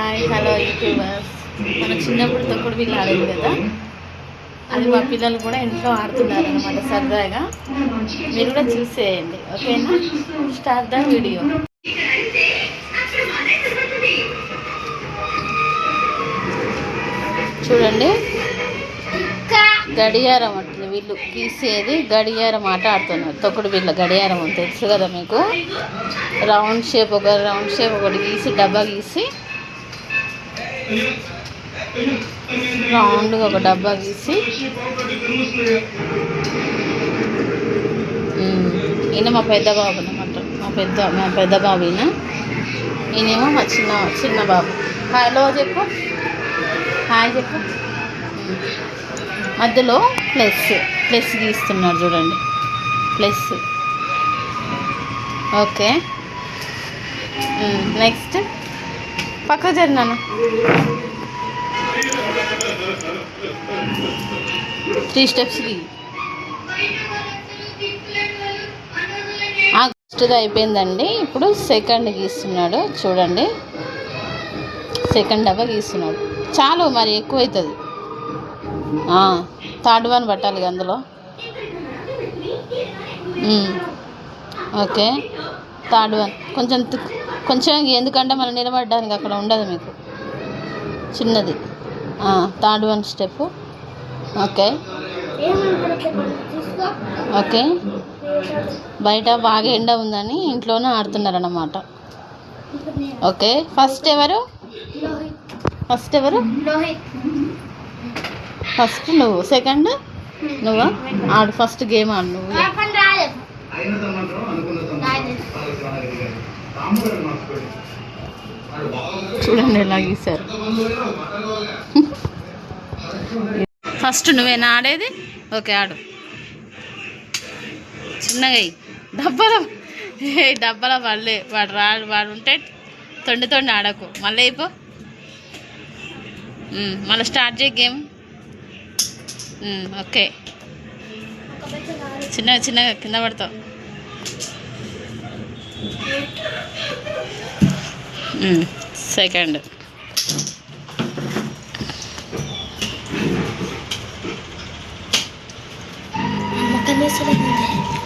Hi hello YouTubers. మన చిన్నప్పుడు తొక్కుడు బిల్లు ఆడేది కదా? అది మా పిల్లలు కూడా ఇంట్లో ఆడుతున్నారు అనమాట సరదాగా. మీరు కూడా చూసేయండి ఓకేనా? Start the video. చూడండి. గడియారం అంటుంది వీళ్ళు గీసేది గడియారం ఆట ఆడుతున్నారు. తొక్కుడు బిళ్ళ గడియారం అని తెలుసు కదా మీకు? రౌండ్ షేప్ ఒక రౌండ్ షేప్ ఒకటి గీసి డబ్బా గీసి రౌండ్గా ఒక డబ్బా గీసి ఈయన మా పెద్ద బాబు అనమాట మా పెద్ద మా పెద్ద బాబు ఈయన. ఈయనేమో మా చిన్న చిన్న బాబు. హలో చెప్పు. హాయ్ చెప్పు. మధ్యలో ప్లస్ ప్లస్ గీస్తున్నారు చూడండి. ప్లస్. ఓకే. నెక్స్ట్. పక్క జరినాను త్రీ స్టెప్స్ ఫస్ట్ది అయిపోయిందండి. ఇప్పుడు సెకండ్ గీస్తున్నాడు. చూడండి. సెకండ్ డబ్బా గీస్తున్నాడు. చాలు మరి ఎక్కువ అవుతుంది థర్డ్ వన్ పట్టాలి అందులో ఓకే hmm. థర్డ్ వన్ కొంచెం కొంచెం ఎందుకంటే మనం నిలబడడానికి అక్కడ ఉండదు మీకు. చిన్నది. Third one step. Okay. Okay. బయట బాగా ఎండ ఉందని ఇంట్లోనే ఆడుతున్నారు అన్నమాట ఓకే. ఫస్ట్ ఎవరు? ఫస్ట్ ఎవరు? ఫస్ట్ నువ్వు. సెకండ్? నువ్వు? ఆడు ఫస్ట్ గేమ్ ఆడు నువ్వు. చూడండి ఎలా గీశారు. ఫస్ట్ నువ్వేనా ఆడేది? ఓకే ఆడు. చిన్నగా. డబ్బల ఏ డబ్బల పడలే. వాడు రా వాడు ఉంటే తొండి తొండి ఆడకు. మళ్ళీ అయిపో మళ్ళీ స్టార్ట్ చేయి గేమ్. ఓకే. చిన్నగా చిన్నగా కింద పడతావు. Second.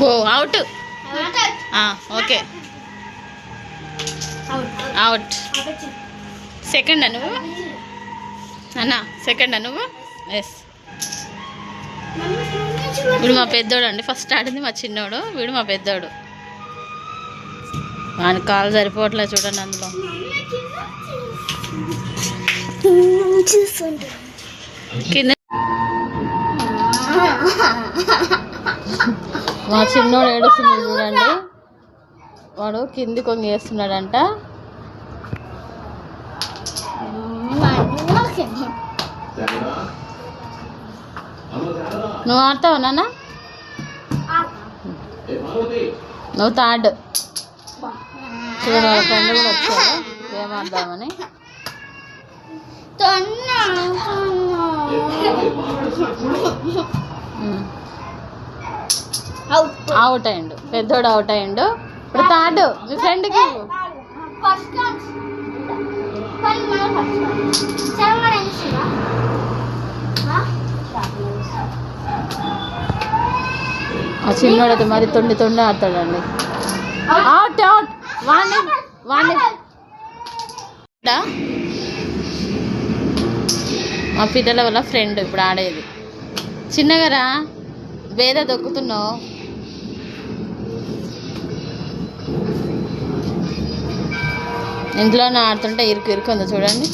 Oh out. Okay. Out. Second నువ్వు? అన్నా సెకండ్ నువ్వు? ఎస్ వీడు మా పెద్దోడు అండి. ఫస్ట్ ఆడింది మా చిన్నోడు. వీడు మా పెద్దోడు. వాని కాలు సరిపోవట్లే చూడండి అందులో. కింద మా చిన్నోడు ఏడుస్తున్నాడు చూడండి. వాడు కింది కొంగి వేస్తున్నాడంట. నువ్వు ఆడతావు నాన్న? నువ్వు థర్డ్ చూడు మా ఫ్రెండ్ కూడా వచ్చాడు. గేమ్ ఆడదామని ఉమ్. అవుట్ అయ్యిండు పెద్దోడు అవుట్ అయ్యిండు ఇప్పుడు థర్డ్ మీ ఫ్రెండ్కి. ఆ చిన్నోడు మరి తొండి తొండి ఆడతాడండి. అవుట్ అవుట్ వాణి వాణి. డా? మా పిల్లల వల్ల ఫ్రెండ్ ఇప్పుడు ఆడేది. చిన్నగా రా వేద దొక్కుతున్నావు. ఇంట్లోనే ఆడుతుంటే ఇరుకు ఇరుకు ఉందో చూడండి.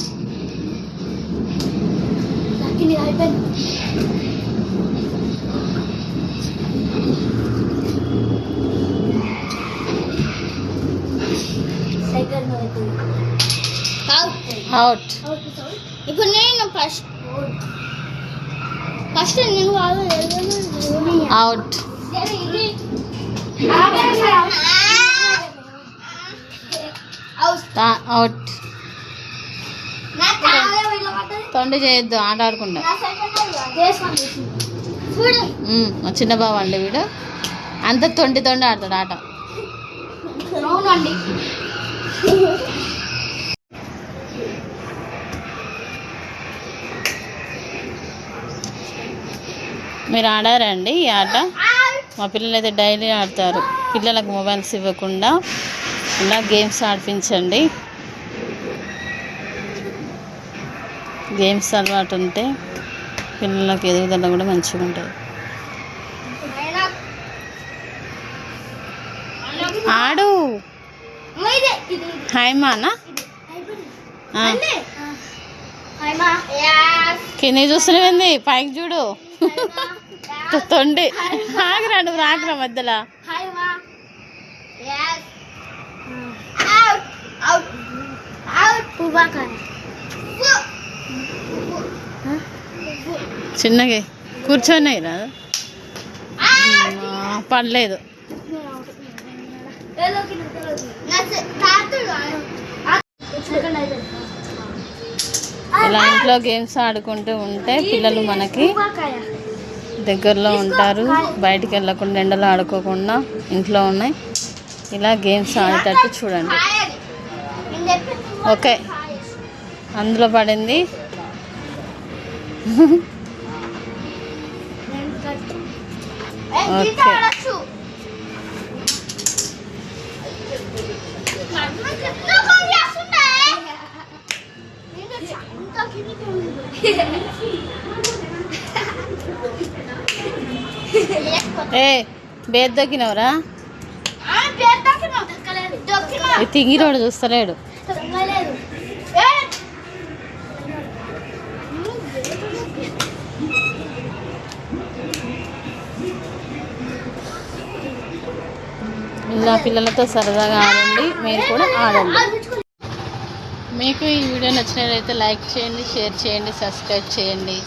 అవుట్ ఇప్పుడు నేను ఫస్ట్ ఫస్ట్ నేను అవుట్ అవుట్ తొండి చేయొద్దు ఆట ఆడకుండా చిన్న బావ అండి వీడు. అంత తొండి తొండి ఆడతాడు ఆట. అవునండి. మీరు ఆడారండి ఈ ఆట? మా పిల్లలు అయితే డైలీ ఆడతారు. పిల్లలకు మొబైల్స్ ఇవ్వకుండా ఇలా గేమ్స్ ఆడిపించండి. గేమ్స్ అలవాటు ఉంటే పిల్లలకు ఎదుగుదల కూడా మంచిగా ఉంటుంది. ఆడు. హాయ్ మానా ఆ, కింద చూస్తున్నావేంది పైకి చూడు. తొండి. ఆగరా నువ్వు రాకరా మధ్యలో. చిన్నగా కూర్చొని రా పడలేదు ఇలా ఇంట్లో గేమ్స్ ఆడుకుంటూ ఉంటే పిల్లలు మనకి దగ్గరలో ఉంటారు. బయటికి వెళ్ళకుండా ఎండలో ఆడుకోకుండా ఇంట్లో ఉన్నాయి. ఇలా గేమ్స్ ఆడేటట్టు చూడండి. ఓకే. అందులో పడింది. ఓకే. ఏ బేద్ దొక్కినవరా? తింగిరోడు చూస్తలేడు. ఇలా పిల్లలతో సరదాగా ఆడండి. మీరు కూడా ఆడండి. మీకు ఈ వీడియో నచ్చినట్లయితే లైక్ చేయండి షేర్ చేయండి సబ్స్క్రైబ్ చేయండి.